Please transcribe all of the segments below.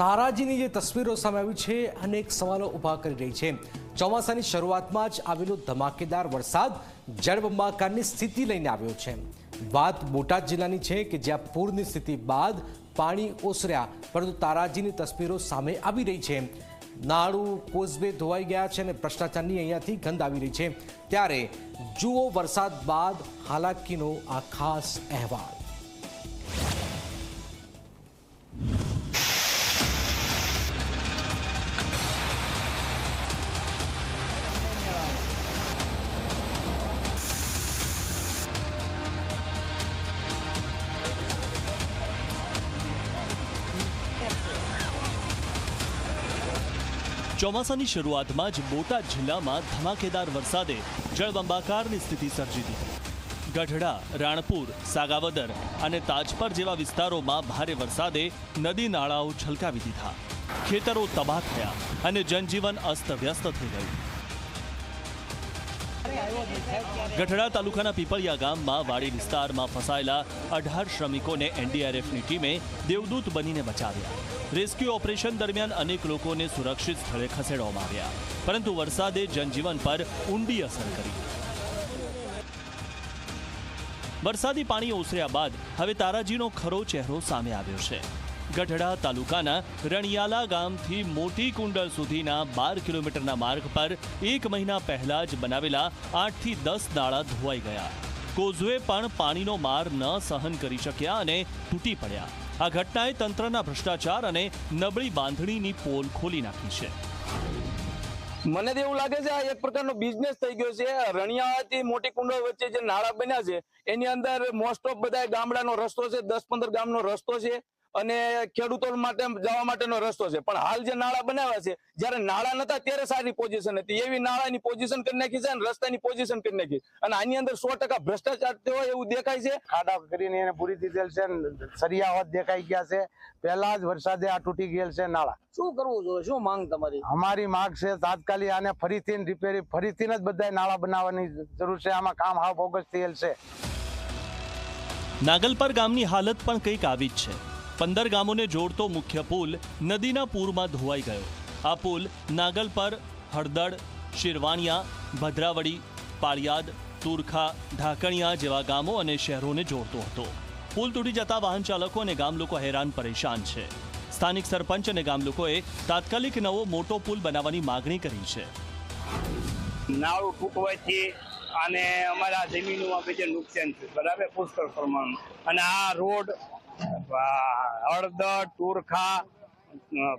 તારાજીની જે તસવીરો સામે આવી છે, અનેક સવાલો ઊભા કરી રહી છે. ચોમાસાની શરૂઆતમાં જ આવેલો ધમાકેદાર વરસાદ જળબંબાકારની સ્થિતિ લઈને આવ્યો છે. વાત બોટાદ જિલ્લાની છે કે જ્યાં પૂરની સ્થિતિ બાદ પાણી ઓસર્યા, પરંતુ તારાજીની તસવીરો સામે આવી રહી છે. નાળું, કોઝવે ધોવાઈ ગયા છે અને ભ્રષ્ટાચારની અહીંયાથી ગંધ આવી રહી છે. ત્યારે જુઓ વરસાદ બાદ હાલાકીનો આ ખાસ અહેવાલ. ચોમાસાની શરૂઆતમાં જ બોટાદ જિલ્લામાં ધમાકેદાર વરસાદે જળબંબાકારની સ્થિતિ સર્જી દીધી. ગઢડા, રાણપુર, સાગાવદર અને તાજપર જેવા વિસ્તારોમાં ભારે વરસાદે નદી નાળાઓ છલકાવી દીધા. ખેતરો તબાહ થયા અને જનજીવન અસ્તવ્યસ્ત થઈ ગયું. ગઢડા તાલુકાના પીપળિયા ગામમાં વાડી વિસ્તારમાં ફસાયેલા અઢાર શ્રમિકોને એનડીઆરએફની ટીમે દેવદૂત બનીને બચાવ્યા. રેસ્ક્યુ ઓપરેશન દરમિયાન અનેક લોકોને સુરક્ષિત સ્થળે ખસેડવામાં આવ્યા. પરંતુ વરસાદે જનજીવન પર ઊંડી અસર કરી. વરસાદી પાણી ઓસર્યા બાદ હવે તારાજીનો ખરો ચહેરો સામે આવ્યો છે. ગઢડા તાલુકાના રણિયાલા ગામથી મોટી કુંડળ સુધીના બાર કિલોમીટરના માર્ગ પર એક મહિના પહેલા જ બનાવેલા આઠથી દસ નાળા ધોવાઈ ગયા. કોઝવે પણ પાણીનો માર ન સહન કરી શક્યા અને તૂટી પડ્યા. આ ઘટનાએ તંત્રના ભ્રષ્ટાચાર અને નબળી બાંધણીની પોલ ખોલી નાખી છે. મને તો એવું લાગે છે આ એક પ્રકારનો બિઝનેસ થઈ ગયો છે. રણિયાથી મોટી કુંડળ વચ્ચે જે નાળા બન્યા છે, એની અંદર મોસ્ટ ઓફ બધા ગામડાનો રસ્તો છે, દસ પંદર ગામનો રસ્તો છે. અને ખેડૂતો માટે જવા માટેનો રસ્તો છે. પણ હાલ જે નાળા બનાવ્યા છે જ્યારે નાળા નતા ત્યારે સારી પોઝિશન હતી. એવી નાળાની પોઝિશન કરી નાખી છે અને રસ્તાની પોઝિશન કરી નાખી. અને આની અંદર સો ટકા ભ્રષ્ટાચાર થયો હોય એવું દેખાય છે. ખાડા કરીને એને પૂરી દીધેલ છે ને સરિયા દેખાઈ ગયા છે. પહેલા જ વરસાદે આ તૂટી ગયેલ છે નાળા. શું કરવું જોઈએ? શું માંગ તમારી? અમારી માંગ છે તાત્કાલિક આને ફરીથી રિપેરી ફરીથી જ બધા નાળા બનાવવાની જરૂર છે. આમાં કામ હાવ બોગસ થયેલ છે. નાગલપર ગામની હાલત પણ કંઈક આવી જ છે. પંદર ગામોને જોડતો મુખ્ય પુલ નદીના પૂરમાં ધોવાઈ ગયો. આ પુલ નાગલપર હળદડ શિરવાણિયા, ભદ્રાવડી, પાળિયાદ, તુરખા, ઢાકણિયા જેવા ગામો અને શહેરોને જોડતો હતો. પુલ તૂટી જતા વાહન ચાલકો અને ગામ હેરાન પરેશાન છે. સ્થાનિક સરપંચ અને ગામ લોકોએ તાત્કાલિક નવો મોટો પુલ બનાવવાની માગણી કરી છે. નાળું તૂટવાથી અને અમારા જમીનમાં નુકસાન છે બરાબર? પુષ્કળ પ્રમાણમાં. અને આ રોડ હળદર ટુરખા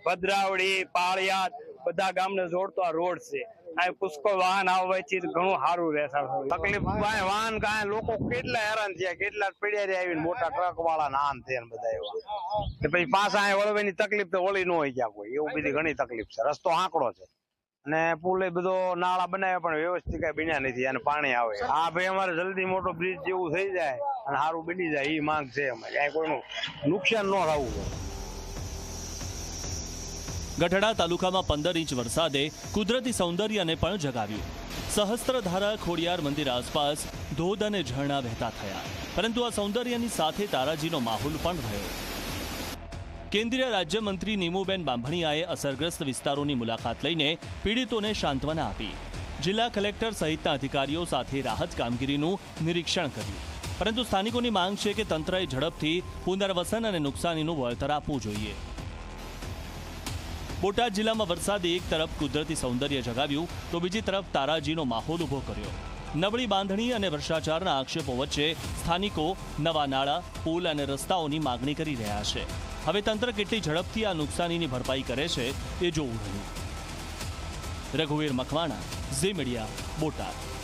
ભદ્રાવડી પાળિયાદ, બધા ગામને જોડતો આ રોડ છે. આ પુષ્કળ વાહન આવવાથી ઘણું સારું રહેશે તકલીફ કાંઈ વાહન કાંઈ, લોકો કેટલા હેરાન થયા, કેટલા પીડિયા આવીને મોટા ટ્રક વાળા ના આમ થયા બધા એવા. પછી પાછા અહીંયા વળવાની તકલીફ તો વળી ન હોય ગયા કોઈ, એવું બધી ઘણી તકલીફ છે. રસ્તો આંકડો છે. અને પુલ બધો નાળા બનાવ્યા પણ વ્યવસ્થિત કઈ બન્યા નથી, અને પાણી આવે. હા ભાઈ અમારે જલ્દી મોટો બ્રિજ જેવું થઈ જાય. અને સારું બની જાય એ માંગ છે કાંઈ કોઈનું નુકસાન ન થવું ગઢડા તાલુકામાં પંદર ઇંચ વરસાદે કુદરતી સૌંદર્યને પણ જગાવ્યું. સહસ્ત્રધારા ખોડિયાર મંદિર આસપાસ ધોધ અને ઝરણા વહેતા થયા. પરંતુ આ સૌંદર્યની સાથે તારાજીનો માહોલ પણ રહ્યો કેન્દ્રીય રાજ્યમંત્રી નીમુબેન બાંભણીયાએ અસરગ્રસ્ત વિસ્તારોની મુલાકાત લઈને પીડિતોને સાંત્વના આપી. જિલ્લા કલેક્ટર સહિતના અધિકારીઓ સાથે રાહત કામગીરીનું નિરીક્ષણ કર્યું. પરંતુ સ્થાનિકોની માંગ છે કે તંત્રએ ઝડપથી પુનર્વસન અને નુકસાનીનું વળતર આપવું જોઈએ. બોટાદ જિલ્લામાં વરસાદે એક તરફ કુદરતી સૌંદર્ય જગાવ્યું, તો બીજી તરફ તારાજીનો માહોલ ઊભો કર્યો. નબળી બાંધણી અને ભ્રષ્ટાચારના આક્ષેપો વચ્ચે સ્થાનિકો નવા નાળા, પુલ અને રસ્તાઓની માગણી કરી રહ્યા છે. હવે તંત્ર કેટલી ઝડપથી આ નુકસાનીની ભરપાઈ કરે છે એ જોવું રહ્યું. રઘુવીર મકવાણા, ઝી મીડિયા, બોટાદ.